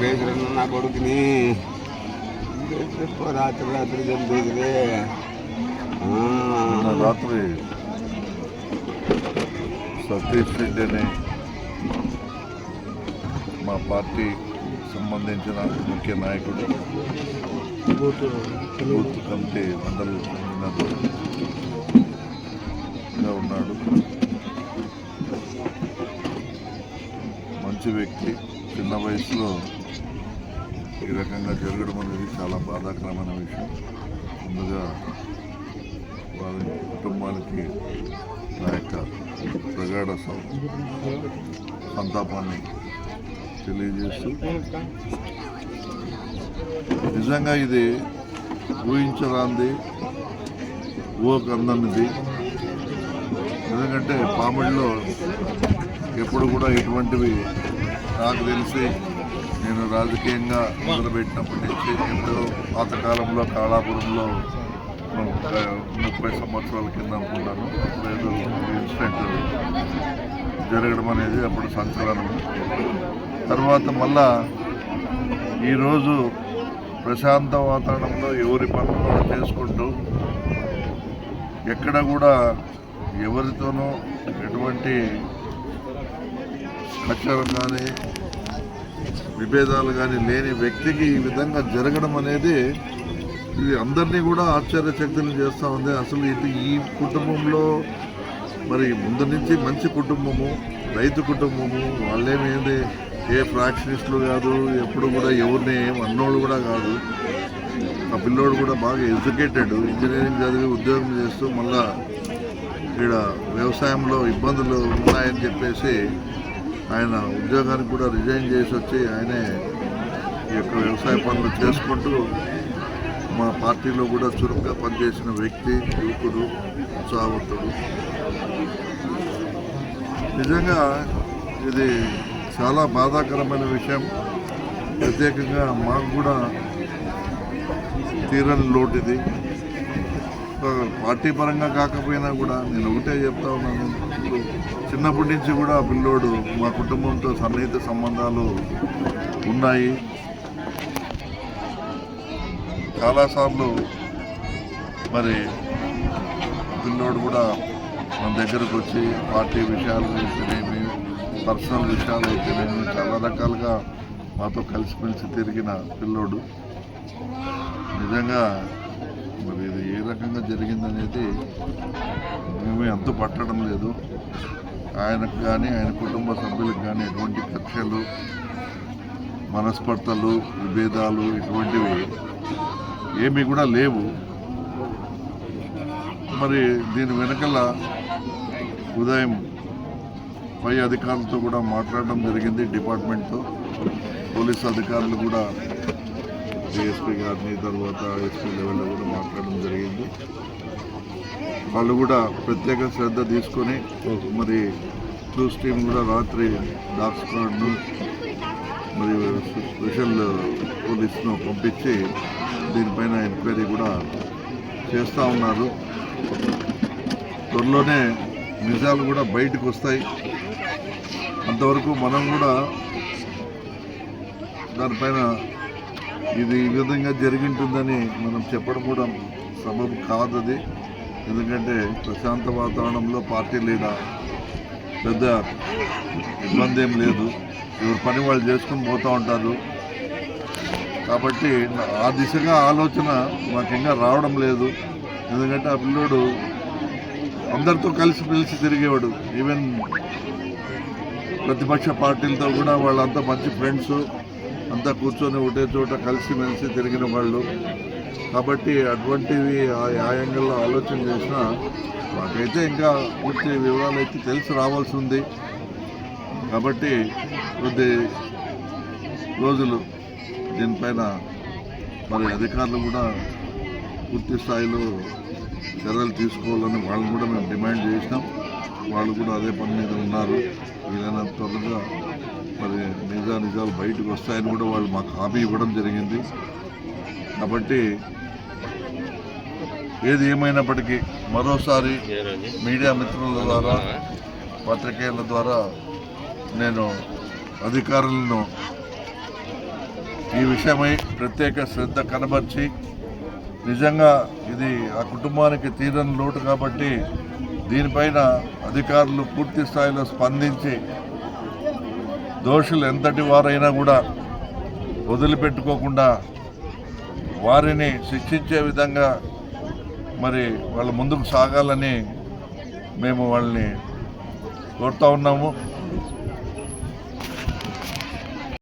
బేజరన్న నా కొడుకుని రాత్రి రాత్రి చంపేదిలే రాత్రి సతీష్ రెడ్డి అనే మా పార్టీ సంబంధించిన ముఖ్య నాయకుడు బూత్ కమిటీ మండల ఉన్నాడు మంచి వ్యక్తి చిన్న వయసులో ఈ రకంగా జరగడం అనేది చాలా బాధాకరమైన విషయం. ముందుగా వారి కుటుంబానికి నా యొక్క ప్రగాఢ సంతాపాన్ని తెలియజేస్తూ నిజంగా ఇది ఊహించరాంది ఊహకందనిది ఎందుకంటే పామిడిలో ఎప్పుడు కూడా ఇటువంటివి నాకు తెలిసి నేను రాజకీయంగా మొదలుపెట్టినప్పటి నుంచి ఎప్పుడో పాతకాలంలో కాళాపురంలో ముప్పై సంవత్సరాల కింద అనుకున్నాను లేదు ఇన్సిడెంట్ జరగడం అనేది అప్పుడు సంచలనం. తర్వాత మళ్ళా ఈరోజు ప్రశాంత వాతావరణంలో ఎవరి పనులు కూడా చేసుకుంటూ ఎక్కడ కూడా ఎవరితోనూ ఎటువంటి కక్షలు కానీ విభేదాలు కానీ లేని వ్యక్తికి ఈ విధంగా జరగడం అనేది ఇది అందరినీ కూడా ఆశ్చర్యశక్తులు చేస్తూ ఉంది. అసలు ఇది ఈ కుటుంబంలో మరి ముందు నుంచి మంచి కుటుంబము రైతు కుటుంబము వాళ్ళేమేది ఏ ఫ్రాక్షనిస్టులు కాదు ఎప్పుడు కూడా ఎవరిని ఏం అన్నోళ్ళు కూడా కాదు. ఆ పిల్లోడు కూడా బాగా ఎడ్యుకేటెడ్ ఇంజనీరింగ్ చదివి ఉద్యోగం చేస్తూ మళ్ళా ఇక్కడ వ్యవసాయంలో ఇబ్బందులు ఉన్నాయని చెప్పేసి ఆయన ఉద్యోగానికి కూడా రిజైన్ చేసి వచ్చి ఆయనే ఈ యొక్క వ్యవసాయ పనులు చేసుకుంటూ మా పార్టీలో కూడా చురుగ్గా పనిచేసిన వ్యక్తి యువకుడు ఉత్సాహవంతుడు నిజంగా ఇది చాలా బాధాకరమైన విషయం. ప్రత్యేకంగా మాకు కూడా తీరని లోటు ఇది. ఒక పార్టీ పరంగా కాకపోయినా కూడా నేను ఒకటే చెప్తా ఉన్నాను. ఇప్పుడు చిన్నప్పటి నుంచి కూడా ఆ పిల్లోడు మా కుటుంబంతో సన్నిహిత సంబంధాలు ఉన్నాయి. చాలాసార్లు మరి పిల్లోడు కూడా మన దగ్గరకు వచ్చి పార్టీ విషయాలు అయితేనేమి పర్సనల్ విషయాలు అయితేనేమి చాలా రకాలుగా మాతో కలిసిమెలిసి తిరిగిన పిల్లోడు. నిజంగా రకంగా జరిగిందనేది మేము ఎంత పట్టడం లేదు. ఆయనకు కానీ ఆయన కుటుంబ సభ్యులకు కానీ ఎటువంటి కక్షలు మనస్పర్ధలు విభేదాలు ఇటువంటివి ఏమీ కూడా లేవు. మరి దీని వెనకల ఉదయం పై అధికారులతో కూడా మాట్లాడడం జరిగింది డిపార్ట్మెంట్తో. పోలీస్ అధికారులు కూడా డిఎస్పీ గారిని తర్వాత ఎస్పీ లెవెల్లో కూడా మాట్లాడడం జరిగింది. వాళ్ళు కూడా ప్రత్యేక శ్రద్ధ తీసుకొని మరి క్లూస్ టీం కూడా రాత్రి డాగ్ స్క్వాడ్ను మరియు స్పెషల్ పోలీస్ను పంపించి దీనిపైన ఎంక్వైరీ కూడా చేస్తూ ఉన్నారు. త్వరలోనే నిజాలు కూడా బయటకు వస్తాయి. అంతవరకు మనం కూడా దానిపైన ఇది ఈ విధంగా జరిగింటుందని మనం చెప్పడం కూడా సబబు కాదు అది ఎందుకంటే ప్రశాంత వాతావరణంలో పార్టీ లీడర్ పెద్ద ఇబ్బంది ఏం లేదు. ఎవరి పని వాళ్ళు చేసుకుని పోతూ ఉంటారు. కాబట్టి ఆ దిశగా ఆలోచన మాకు ఇంకా రావడం లేదు. ఎందుకంటే ఆ పిల్లోడు అందరితో కలిసి పిలిచి తిరిగేవాడు. ఈవెన్ ప్రతిపక్ష పార్టీలతో కూడా వాళ్ళంతా మంచి ఫ్రెండ్స్ అంతా కూర్చొని ఒకటే చోట కలిసి మెలిసి తిరిగిన వాళ్ళు. కాబట్టి అటువంటివి ఆ ఆ యాంగిల్లో ఆలోచన చేసినా మాకైతే ఇంకా పూర్తి వివరాలు అయితే తెలిసి రావాల్సి ఉంది. కాబట్టి కొద్ది రోజులు దీనిపైన మరి అధికారులు కూడా పూర్తి స్థాయిలో చర్యలు తీసుకోవాలని వాళ్ళని కూడా మేము డిమాండ్ చేసినాం. వాళ్ళు కూడా అదే పని మీద ఉన్నారు. వీలైనంత త్వరగా మరి నిజా నిజాలు బయటకు వస్తాయని కూడా వాళ్ళు మాకు హామీ ఇవ్వడం జరిగింది. కాబట్టి ఏది ఏమైనప్పటికీ మరోసారి మీడియా మిత్రుల ద్వారా పత్రికేయుల ద్వారా నేను అధికారులను ఈ విషయమై ప్రత్యేక శ్రద్ధ కనబర్చి నిజంగా ఇది ఆ కుటుంబానికి తీరని లోటు కాబట్టి దీనిపైన అధికారులు పూర్తి స్థాయిలో స్పందించి దోషులు ఎంతటి వారైనా కూడా వదిలిపెట్టుకోకుండా వారిని శిక్షించే విధంగా మరి వాళ్ళు ముందుకు సాగాలని మేము వాళ్ళని కోరుతా ఉన్నాము.